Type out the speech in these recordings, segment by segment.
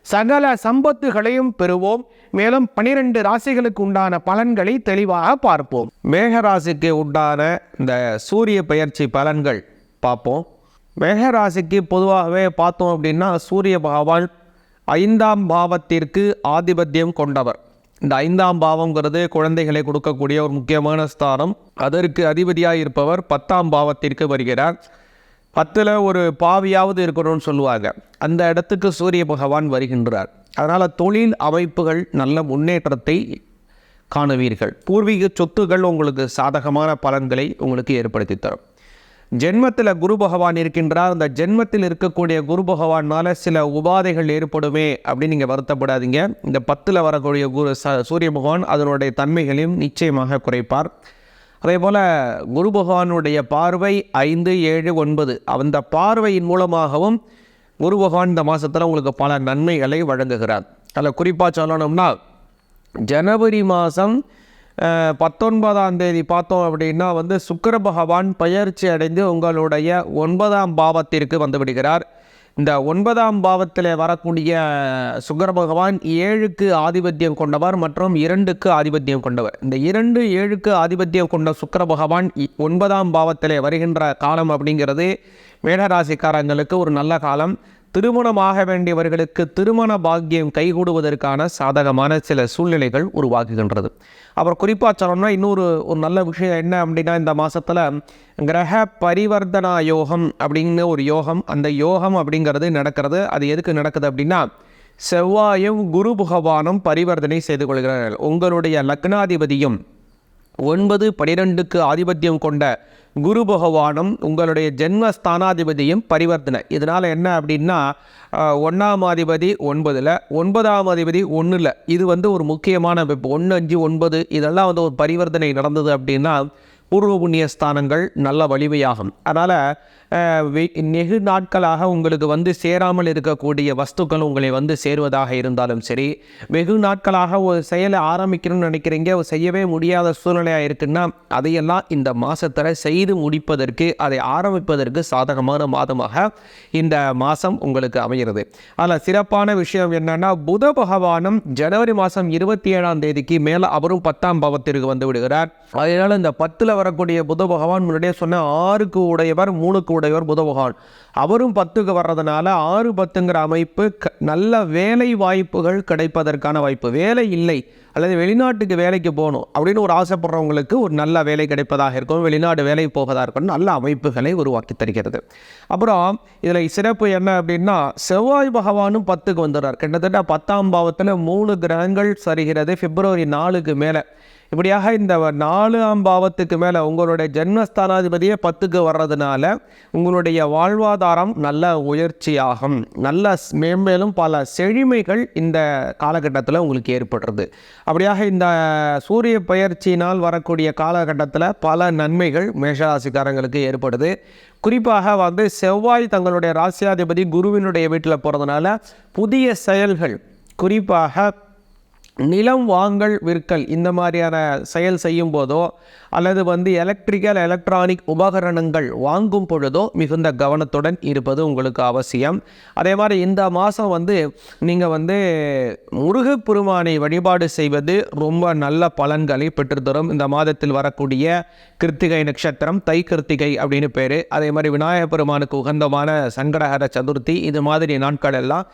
சகல சம்பத்துகளையும் பெறுவோம். மேலும் பனிரெண்டு ராசிகளுக்கு உண்டான பலன்களை தெளிவாக பார்ப்போம். மேகராசிக்கு உண்டான இந்த சூரிய பெயர்ச்சி பலன்கள் பார்ப்போம். மேகராசிக்கு பொதுவாகவே பார்த்தோம் அப்படின்னா சூரிய பகவான் ஐந்தாம் பாவத்திற்கு ஆதிபத்தியம் கொண்டவர். இந்த ஐந்தாம் பாவங்கிறது குழந்தைகளை கொடுக்கக்கூடிய ஒரு முக்கியமான ஸ்தானம். அதற்கு அதிபதியாக இருப்பவர் பத்தாம் பாவத்திற்கு வருகிறார். பத்தில் ஒரு பாவியாவது இருக்கணும்னு சொல்லுவாங்க. அந்த இடத்துக்கு சூரிய பகவான் வருகின்றார். அதனால் தொழில் அமைப்புகள் நல்ல முன்னேற்றத்தை காணுவீர்கள். பூர்வீக சொத்துகள் உங்களுக்கு சாதகமான பலன்களை உங்களுக்கு ஏற்படுத்தி தரும். ஜென்மத்தில் குரு பகவான் இருக்கின்றார். அந்த ஜென்மத்தில் இருக்கக்கூடிய குரு பகவானால் சில உபாதைகள் ஏற்படுமே அப்படின்னு நீங்கள் வருத்தப்படாதீங்க. இந்த பத்தில் வரக்கூடிய குரு ச சூரிய பகவான் அதனுடைய தன்மைகளையும் நிச்சயமாக குறைப்பார். அதே போல் குரு பகவானுடைய பார்வை ஐந்து ஏழு ஒன்பது. அந்த பார்வையின் மூலமாகவும் குரு பகவான் இந்த மாதத்தில் உங்களுக்கு பல நன்மைகளை வழங்குகிறார். அதில் குறிப்பாக சொல்லணும்னா ஜனவரி மாதம் பத்தொன்பதாம் தேதி பார்த்தோம் அப்படின்னா வந்து சுக்கர பகவான் பயிற்சி அடைந்து உங்களுடைய ஒன்பதாம் பாவத்திற்கு வந்துவிடுகிறார் இந்த ஒன்பதாம் பாவத்தில் வரக்கூடிய சுக்கிர பகவான் ஏழுக்கு ஆதிபத்தியம் கொண்டவர் மற்றும் இரண்டுக்கு ஆதிபத்தியம் கொண்டவர். இந்த இரண்டு ஏழுக்கு ஆதிபத்தியம் கொண்ட சுக்கர பகவான் ஒன்பதாம் பாவத்தில் வருகின்ற காலம் அப்படிங்கிறது மேடராசிக்காரங்களுக்கு ஒரு நல்ல காலம். திருமணமாக வேண்டியவர்களுக்கு திருமண பாக்கியம் கைகூடுவதற்கான சாதகமான சில சூழ்நிலைகள் உருவாக்குகின்றது அப்புறம் குறிப்பாக சொல்லணும்னா இன்னொரு ஒரு நல்ல விஷயம் என்ன அப்படின்னா இந்த மாதத்தில் கிரக பரிவர்த்தனா யோகம் அப்படின்னு ஒரு யோகம் அந்த யோகம் அப்படிங்கிறது நடக்கிறது. அது எதுக்கு நடக்குது அப்படின்னா செவ்வாயும் குரு பகவானும் பரிவர்த்தனை செய்து கொள்கிறார்கள். உங்களுடைய லக்னாதிபதியும் ஒன்பது பனிரெண்டுக்கு ஆதிபத்தியம் கொண்ட குரு பகவானும் உங்களுடைய ஜென்ம ஸ்தானாதிபதியும் பரிவர்த்தனை. இதனால் என்ன அப்படின்னா ஒன்றாம் அதிபதி ஒன்பதில் ஒன்பதாம் அதிபதி ஒன்றில் இது வந்து ஒரு முக்கியமான இப்போ ஒன்று அஞ்சு ஒன்பது இதெல்லாம் வந்து ஒரு பரிவர்த்தனை நடந்தது அப்படின்னா பூர்வ புண்ணிய ஸ்தானங்கள் நல்ல வலிமையாகும். அதனால் நெகு நாட்களாக உங்களுக்கு வந்து சேராமல் இருக்கக்கூடிய வஸ்துக்கள் உங்களை வந்து சேருவதாக இருந்தாலும் சரி வெகு நாட்களாக ஒரு செயலை ஆரம்பிக்கணும்னு நினைக்கிறீங்க செய்யவே முடியாத சூழ்நிலையாக இருக்குன்னா அதையெல்லாம் இந்த மாதத்தில் செய்து முடிப்பதற்கு அதை ஆரம்பிப்பதற்கு சாதகமான மாதமாக இந்த மாதம் உங்களுக்கு அமைகிறது. அதில் சிறப்பான விஷயம் என்னென்னா புத பகவானும் ஜனவரி மாதம் இருபத்தி ஏழாம் தேதிக்கு மேலே அவரும் பத்தாம் பாவத்திற்கு வந்து விடுகிறார். அதனால் இந்த பத்தில் வரக்கூடிய புத பகவான் முன்னாடியே சொன்ன ஆறுக்கு உடையவர் மூணுக்கு உடையவர் புத பகவான். அவரும் பத்துக்கு வர்றதுனால ஆறு பத்துங்கிற அமைப்பு நல்ல வேலை வாய்ப்புகள் கிடைப்பதற்கான வாய்ப்பு. வேலை இல்லை. அல்லது வெளிநாட்டுக்கு வேலைக்கு போகணும் அப்படின்னு ஒரு ஆசைப்படுறவங்களுக்கு ஒரு நல்ல வேலை கிடைப்பதாக இருக்கும் வெளிநாடு வேலை போவதாக இருக்கும் நல்ல அமைப்புகளை உருவாக்கி தருகிறது. அப்புறம் இதில் சிறப்பு என்ன அப்படின்னா செவ்வாய் பகவானும் பத்துக்கு வந்துடுறார். கிட்டத்தட்ட பத்தாம் பாவத்தில் மூணு கிரகங்கள் சரிகிறது பிப்ரவரி நாலுக்கு மேலே. இப்படியாக இந்த நாலாம் பாவத்துக்கு மேலே உங்களுடைய ஜென்மஸ்தானாதிபதியே பத்துக்கு வர்றதுனால உங்களுடைய வாழ்வாதாரம் நல்ல உயர்ச்சியாகும். நல்ல ஸ்- மேம்பேலும் பல செழுமைகள் இந்த காலகட்டத்தில் உங்களுக்கு ஏற்படுறது. அப்படியாக இந்த சூரிய பயிற்சியினால் வரக்கூடிய காலகட்டத்தில் பல நன்மைகள் மேஷராசிக்காரங்களுக்கு ஏற்படுது. குறிப்பாக வந்து செவ்வாய் தங்களுடைய ராசியாதிபதி குருவினுடைய வீட்டில் போகிறதுனால புதிய செயல்கள் குறிப்பாக நிலம் வாங்கல் விற்கல் இந்த மாதிரியான செயல் செய்யும் போதோ அல்லது வந்து எலக்ட்ரிக்கல் எலக்ட்ரானிக் உபகரணங்கள் வாங்கும் பொழுதோ மிகுந்த கவனத்துடன் இருப்பது உங்களுக்கு அவசியம். அதே மாதிரி இந்த மாதம் வந்து நீங்கள் வந்து முருகப்பெருமானை வழிபாடு செய்வது ரொம்ப நல்ல பலன்களை பெற்றுத்தரும். இந்த மாதத்தில் வரக்கூடிய கிருத்திகை நட்சத்திரம் தை கிருத்திகை அப்படின்னு பேர். அதே மாதிரி விநாயகப் பெருமானுக்கு உகந்தமான சங்கடஹர சதுர்த்தி இது மாதிரி நாட்கள் எல்லாம்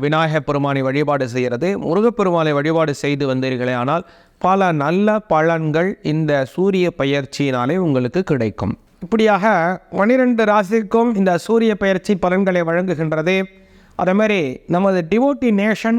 விநாயகப் பெருமானை வழிபாடு செய்கிறது. முருகப்பெருமானை வழிபாடு செய்து வந்தீர்களே ஆனால் பல நல்ல பலன்கள் இந்த சூரிய பயிற்சியினாலே உங்களுக்கு கிடைக்கும். இப்படியாக பனிரெண்டு ராசிக்கும் இந்த சூரிய பயிற்சி பலன்களை வழங்குகின்றது. அதே மாதிரி நமது டிவோட்டி நேஷன்